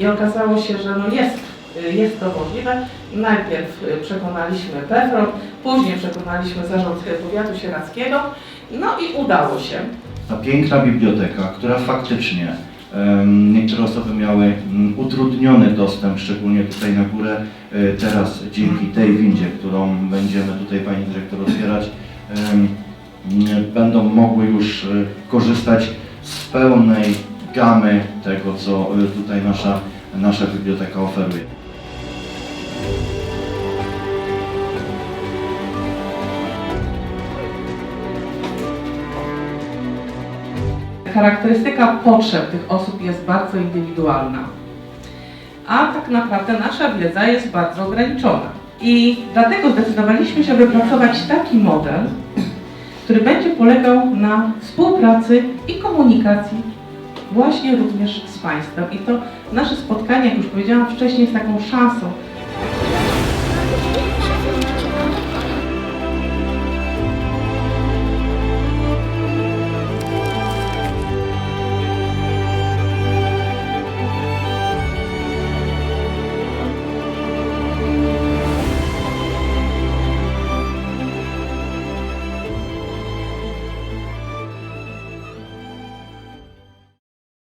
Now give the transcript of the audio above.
i okazało się, że no jest, jest to możliwe. Najpierw y, przekonaliśmy PFRON, później przekonaliśmy Zarząd Powiatu Sieradzkiego, no i udało się. Ta piękna biblioteka, która faktycznie niektóre osoby miały mm, utrudniony dostęp, szczególnie tutaj na górę. E, Teraz dzięki tej windzie, którą będziemy tutaj Pani Dyrektor otwierać, będą mogły już e, korzystać z pełnej gamy tego, co e, tutaj nasza, nasza biblioteka oferuje. Charakterystyka potrzeb tych osób jest bardzo indywidualna, a tak naprawdę nasza wiedza jest bardzo ograniczona. I dlatego zdecydowaliśmy się wypracować taki model, który będzie polegał na współpracy i komunikacji właśnie również z Państwem. I to nasze spotkanie, jak już powiedziałam wcześniej, jest taką szansą